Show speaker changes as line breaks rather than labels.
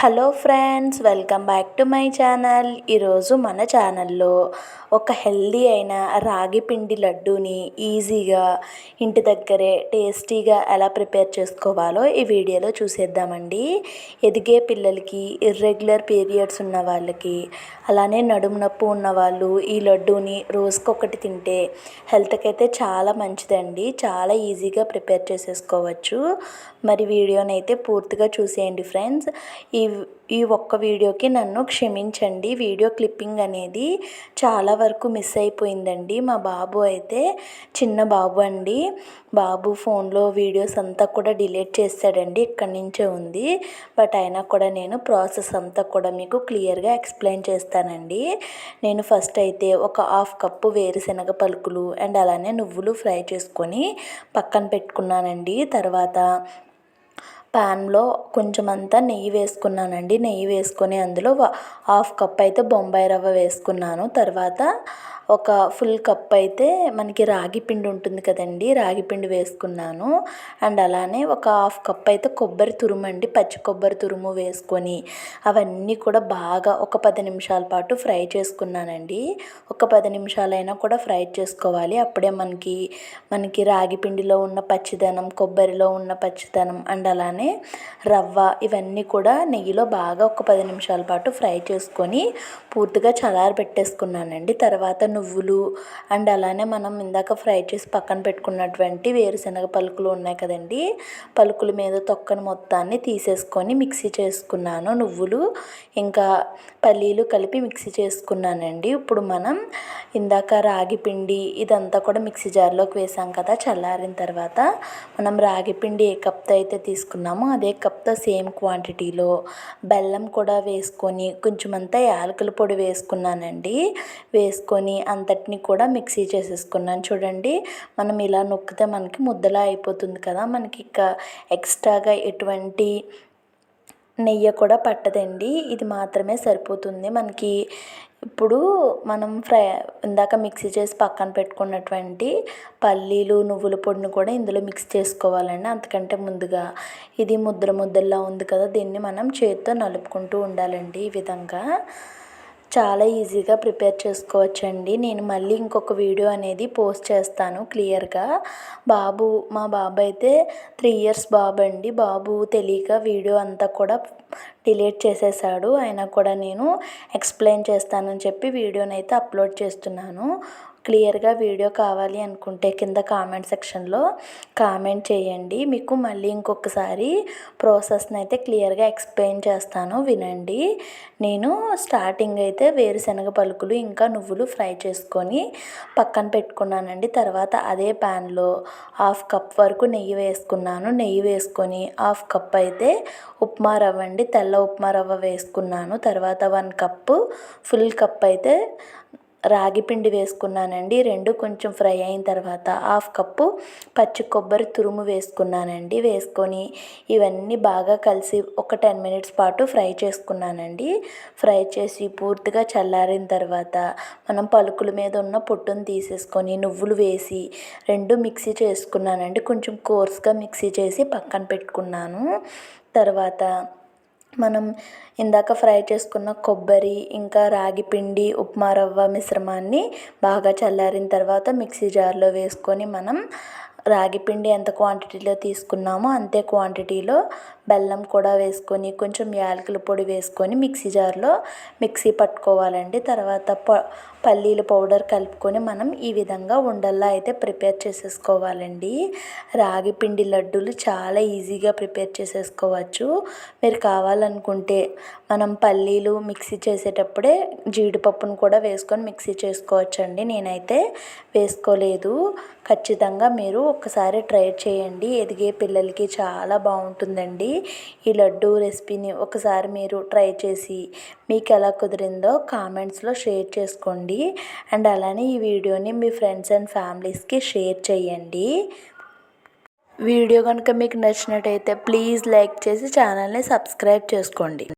Hello friends welcome back to my channel. ఈరోజు మన ఛానల్లో ఒక హెల్దీ అయిన రాగి పిండి లడ్డూని ఈజీగా ఇంటి దగ్గరే టేస్టీగా ఎలా ప్రిపేర్ చేసుకోవాలో ఈ వీడియోలో చూసేద్దామండి. ఎదిగే పిల్లలకి ఇర్రెగ్యులర్ పీరియడ్స్ ఉన్న వాళ్ళకి అలానే నడుము నొప్పి ఉన్న వాళ్ళు ఈ లడ్డూని రోజుకొకటి తింటే హెల్త్కి అయితే చాలా మంచిదండి. చాలా ఈజీగా ప్రిపేర్ చేసేసుకోవచ్చు. మరి వీడియోని అయితే పూర్తిగా చూసేయండి ఫ్రెండ్స్. ఈ ఈ ఒక్క వీడియోకి నన్ను క్షమించండి. వీడియో క్లిప్పింగ్ అనేది చాలా వరకు మిస్ అయిపోయిందండి. మా బాబు అయితే చిన్న బాబు అండి. బాబు ఫోన్లో వీడియోస్ అంతా కూడా డిలీట్ చేస్తాడండి. ఇక్కడి నుంచే ఉంది. బట్ అయినా కూడా నేను ప్రాసెస్ అంతా కూడా మీకు క్లియర్గా ఎక్స్ప్లెయిన్ చేస్తానండి. నేను ఫస్ట్ అయితే ఒక హాఫ్ కప్పు వేరుశనగ పలుకులు అండ్ అలానే నువ్వులు ఫ్రై చేసుకొని పక్కన పెట్టుకున్నానండి. తర్వాత ప్యాన్లో కొంచెం అంతా నెయ్యి వేసుకున్నానండి. నెయ్యి వేసుకొని అందులో హాఫ్ కప్ అయితే బొంబాయి రవ్వ వేసుకున్నాను. తర్వాత ఒక ఫుల్ కప్ అయితే మనకి రాగి పిండి ఉంటుంది కదండి రాగి పిండి వేసుకున్నాను. అండ్ అలానే ఒక హాఫ్ కప్ అయితే కొబ్బరి తురుము అండి పచ్చి కొబ్బరి తురుము వేసుకొని అవన్నీ కూడా బాగా ఒక పది నిమిషాల పాటు ఫ్రై చేసుకున్నానండి. ఒక పది నిమిషాలైనా కూడా ఫ్రై చేసుకోవాలి. అప్పుడే మనకి మనకి రాగి పిండిలో ఉన్న పచ్చిదనం కొబ్బరిలో ఉన్న పచ్చిదనం అండ్ అలానే రవ్వ ఇవన్నీ కూడా నెయ్యిలో బాగా ఒక పది నిమిషాల పాటు ఫ్రై చేసుకొని పూర్తిగా చల్లారి పెట్టేసుకున్నానండి తర్వాత నువ్వులు అండ్ అలానే మనం ఇందాక ఫ్రై చేసి పక్కన పెట్టుకున్నటువంటి వేరుశనగ పలుకులు ఉన్నాయి కదండి. పలుకుల మీద తొక్కను మొత్తాన్ని తీసేసుకొని మిక్సీ చేసుకున్నాను నువ్వులు. ఇంకా పల్లీలు కలిపి మిక్సీ చేసుకున్నానండి. ఇప్పుడు మనం ఇందాక రాగి పిండి ఇదంతా కూడా మిక్సీ జార్లోకి వేసాం కదా చల్లారిన తర్వాత. మనం రాగి పిండి ఏ కప్తో అయితే తీసుకున్నామో అదే కప్తో సేమ్ క్వాంటిటీలో బెల్లం కూడా వేసుకొని కొంచెం అంతా యాలకుల పొడి వేసుకున్నానండి. వేసుకొని అంతటిని కూడా మిక్సీ చేసేసుకున్నాను. చూడండి మనం ఇలా నొక్కితే మనకి ముద్దలా అయిపోతుంది కదా. మనకి ఇక ఎక్స్ట్రాగా ఎటువంటి నెయ్యి కూడా పట్టదండి. ఇది మాత్రమే సరిపోతుంది. మనకి ఇప్పుడు మనం ఫ్రై ఇందాక మిక్సీ చేసి పక్కన పెట్టుకున్నటువంటి పల్లీలు నువ్వుల పొడిని కూడా ఇందులో మిక్స్ చేసుకోవాలండి. అంతకంటే ముందుగా ఇది ముద్ర ముద్దల్లా ఉంది కదా. దీన్ని మనం చేతితో నలుపుకుంటూ ఉండాలండి ఈ విధంగా. చాలా ఈజీగా ప్రిపేర్ చేసుకోవచ్చండి. నేను మళ్ళీ ఇంకొక వీడియో అనేది పోస్ట్ చేస్తాను క్లియర్గా. బాబు మా బాబు అయితే త్రీ ఇయర్స్ బాబు అండి. బాబు తెలియక వీడియో అంతా కూడా డిలీట్ చేసేసాడు. అయినా కూడా నేను ఎక్స్ప్లెయిన్ చేస్తానని చెప్పి వీడియోని అయితే అప్లోడ్ చేస్తున్నాను. క్లియర్గా వీడియో కావాలి అనుకుంటే కింద కామెంట్ సెక్షన్లో కామెంట్ చేయండి. మీకు మళ్ళీ ఇంకొకసారి ప్రాసెస్ని అయితే క్లియర్గా ఎక్స్ప్లెయిన్ చేస్తాను. వినండి. నేను స్టార్టింగ్ అయితే వేరుశనగ పలుకులు ఇంకా నువ్వులు ఫ్రై చేసుకొని పక్కన పెట్టుకున్నానండి. తర్వాత అదే ప్యాన్లో హాఫ్ కప్ వరకు నెయ్యి వేసుకున్నాను. నెయ్యి వేసుకొని హాఫ్ కప్ అయితే ఉప్మా రవ్వ అండి. తెల్ల ఉప్మా రవ్వ వేసుకున్నాను. తర్వాత వన్ కప్పు ఫుల్ కప్ అయితే రాగి పిండి వేసుకున్నానండి. రెండు కొంచెం ఫ్రై అయిన తర్వాత హాఫ్ కప్పు పచ్చి కొబ్బరి తురుము వేసుకున్నానండి. వేసుకొని ఇవన్నీ బాగా కలిసి ఒక టెన్ మినిట్స్ పాటు ఫ్రై చేసుకున్నానండి. ఫ్రై చేసి పూర్తిగా చల్లారిన తర్వాత మనం పలుకుల మీద ఉన్న పొట్టును తీసేసుకొని నువ్వులు వేసి రెండు మిక్సీ చేసుకున్నానండి. కొంచెం కోర్స్గా మిక్సీ చేసి పక్కన పెట్టుకున్నాను. తర్వాత మనం ఇందాక ఫ్రై చేసుకున్న కొబ్బరి ఇంకా రాగి పిండి ఉప్మా రవ్వ మిశ్రమాన్ని బాగా చల్లారిన తర్వాత మిక్సీ జార్లో వేసుకొని మనం రాగి పిండి ఎంత క్వాంటిటీలో తీసుకున్నామో అంతే క్వాంటిటీలో బెల్లం కూడా వేసుకొని కొంచెం యాలకుల పొడి వేసుకొని మిక్సీ జార్లో మిక్సీ పట్టుకోవాలండి. తర్వాత ప పల్లీల పౌడర్ కలుపుకొని మనం ఈ విధంగా ఉండల్లా అయితే ప్రిపేర్ చేసేసుకోవాలండి. రాగి పిండి లడ్డూలు చాలా ఈజీగా ప్రిపేర్ చేసేసుకోవచ్చు. మీరు కావాలనుకుంటే మనం పల్లీలు మిక్సీ చేసేటప్పుడే జీడిపప్పును కూడా వేసుకొని మిక్సీ చేసుకోవచ్చండి. నేనైతే వేసుకోలేదు. ఖచ్చితంగా మీరు ఒకసారి ట్రై చేయండి. ఎదిగే పిల్లలకి చాలా బాగుంటుందండి. ఈ లడ్డు రెసిపీని ఒకసారి మీరు ట్రై చేసి మీకు ఎలా కుదిరిందో కామెంట్స్లో షేర్ చేసుకోండి. అండ్ అలానే ఈ వీడియోని మీ ఫ్రెండ్స్ అండ్ ఫ్యామిలీస్కి షేర్ చేయండి. వీడియో కనుక మీకు నచ్చినట్టయితే ప్లీజ్ లైక్ చేసి ఛానల్ని సబ్స్క్రైబ్ చేసుకోండి.